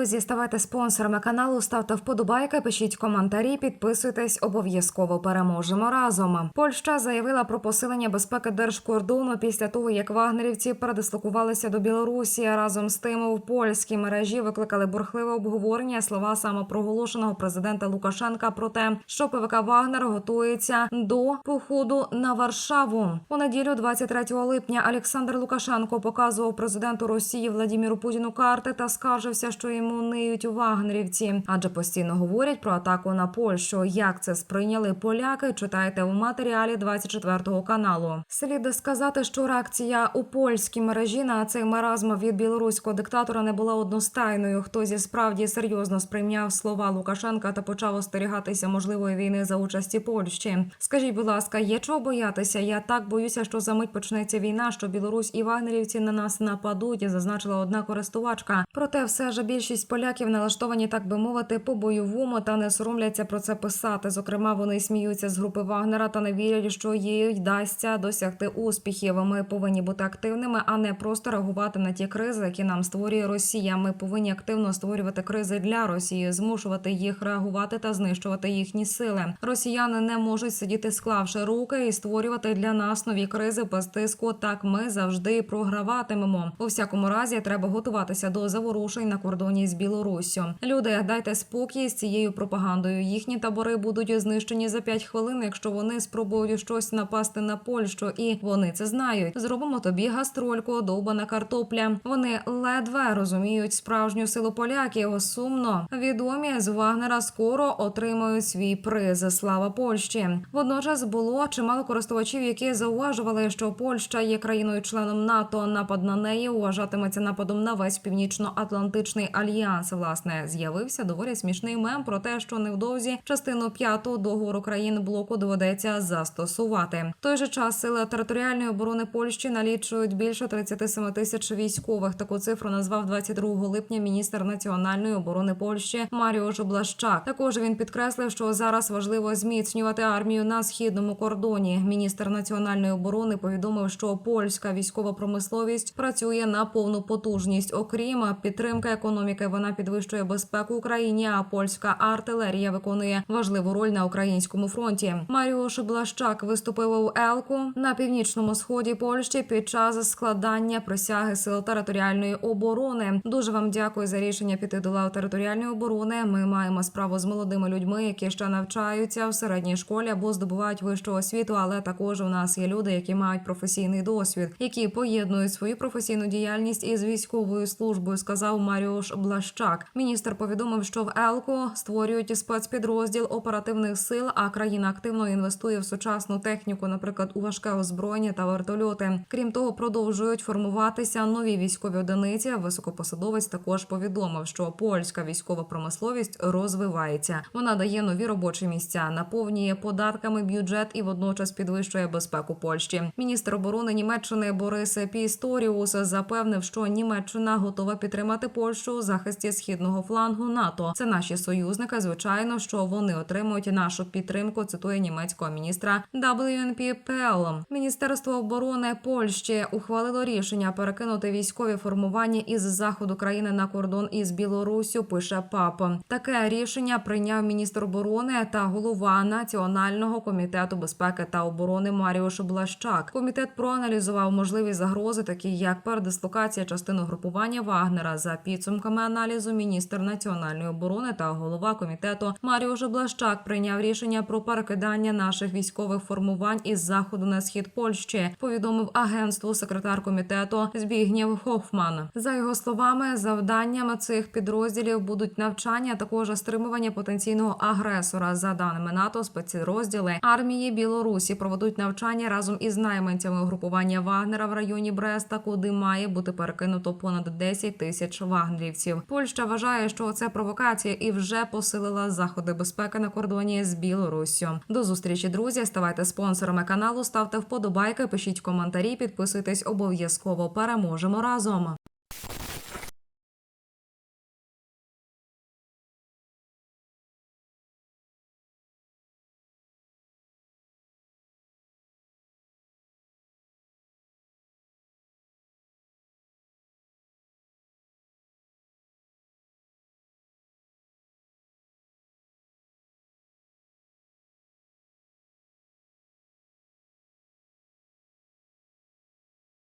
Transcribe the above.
Друзі, ставайте спонсорами каналу, ставте вподобайки, пишіть коментарі, підписуйтесь, обов'язково переможемо разом. Польща заявила про посилення безпеки держкордону після того, як вагнерівці передислокувалися до Білорусі. Разом з тим в польській мережі викликали бурхливе обговорення слова самопроголошеного президента Лукашенка про те, що ПВК Вагнер готується до походу на Варшаву. У неділю, 23 липня, Олександр Лукашенко показував президенту Росії Владіміру Путіну карти та скаржився, що йому ниють вагнерівці, адже постійно говорять про атаку на Польщу. Як це сприйняли поляки? Читайте у матеріалі 24 каналу. Слід сказати, що реакція у польській мережі на цей маразм від білоруського диктатора не була одностайною. Хтось і справді серйозно сприйняв слова Лукашенка та почав остерігатися можливої війни за участі Польщі. Скажіть, будь ласка, є чого боятися? Я так боюся, що за мить почнеться війна, що Білорусь і вагнерівці на нас нападуть, зазначила одна користувачка. Проте, все ж більшість поляків налаштовані, так би мовити, по бойовому та не соромляться про це писати. Зокрема, вони сміються з групи Вагнера та не вірять, що їй вдасться досягти успіхів. Ми повинні бути активними, а не просто реагувати на ті кризи, які нам створює Росія. Ми повинні активно створювати кризи для Росії, змушувати їх реагувати та знищувати їхні сили. Росіяни не можуть сидіти, склавши руки і створювати для нас нові кризи без тиску. Так ми завжди програватимемо. У всякому разі, треба готуватися до заворушень на кордоні з Білоруссю. Люди, дайте спокій з цією пропагандою. Їхні табори будуть знищені за 5 хвилин, якщо вони спробують щось напасти на Польщу, і вони це знають. Зробимо тобі гастрольку, довбана картопля. Вони ледве розуміють справжню силу поляків. Сумно відомі з Вагнера скоро отримають свій приз. Слава Польщі. Водночас було чимало користувачів, які зауважували, що Польща є країною-членом НАТО. Напад на неї вважатиметься нападом на весь північно-атлантичний альянс. Власне, з'явився доволі смішний мем про те, що невдовзі частину п'ятого договору країн блоку доведеться застосувати. В той же час сили територіальної оборони Польщі налічують більше 37 тисяч військових. Таку цифру назвав 22 липня міністр національної оборони Польщі Маріош Блащак. Також він підкреслив, що зараз важливо зміцнювати армію на східному кордоні. Міністр національної оборони повідомив, що польська військова промисловість працює на повну потужність. Окрім підтримки економіки, вона підвищує безпеку Україні. А польська артилерія виконує важливу роль на українському фронті. Маріош Блащак виступив у Елку на північному сході Польщі під час складання присяги сил територіальної оборони. Дуже вам дякую за рішення піти до лав територіальної оборони. Ми маємо справу з молодими людьми, які ще навчаються в середній школі або здобувають вищу освіту. Але також у нас є люди, які мають професійний досвід, які поєднують свою професійну діяльність із військовою службою. Сказав Маріош Блащак. Міністр повідомив, що в Елку створюють спецпідрозділ оперативних сил, а країна активно інвестує в сучасну техніку, наприклад, у важке озброєння та вертольоти. Крім того, продовжують формуватися нові військові одиниці. Високопосадовець також повідомив, що польська військова промисловість розвивається. Вона дає нові робочі місця, наповнює податками бюджет і водночас підвищує безпеку Польщі. Міністр оборони Німеччини Борис Пісторіус запевнив, що Німеччина готова підтримати Польщу у захисті східного флангу НАТО. Це наші союзники. Звичайно, що вони отримують нашу підтримку. Цитує німецького міністра WNPPL. Міністерство оборони Польщі ухвалило рішення перекинути військові формування із заходу країни на кордон із Білоруссю. Пише ПАП. Таке рішення прийняв міністр оборони та голова національного комітету безпеки та оборони Маріош Блащак. Комітет проаналізував можливі загрози, такі як передислокація частини групування Вагнера. За підсумками аналізу, міністр національної оборони та голова комітету Маріош Блащак прийняв рішення про перекидання наших військових формувань із заходу на схід Польщі. Повідомив агентству секретар комітету Збігнєв Хофман. За його словами, завданнями цих підрозділів будуть навчання, а також стримування потенційного агресора. За даними НАТО, спецрозділи армії Білорусі проведуть навчання разом із найманцями угрупування Вагнера в районі Бреста, куди має бути перекинуто понад 10 тисяч вагнерівців. Польща вважає, що це провокація і вже посилила заходи безпеки на кордоні з Білоруссю. До зустрічі, друзі. Ставайте спонсорами каналу, ставте вподобайки, пишіть коментарі, підписуйтесь обов'язково. Переможемо разом.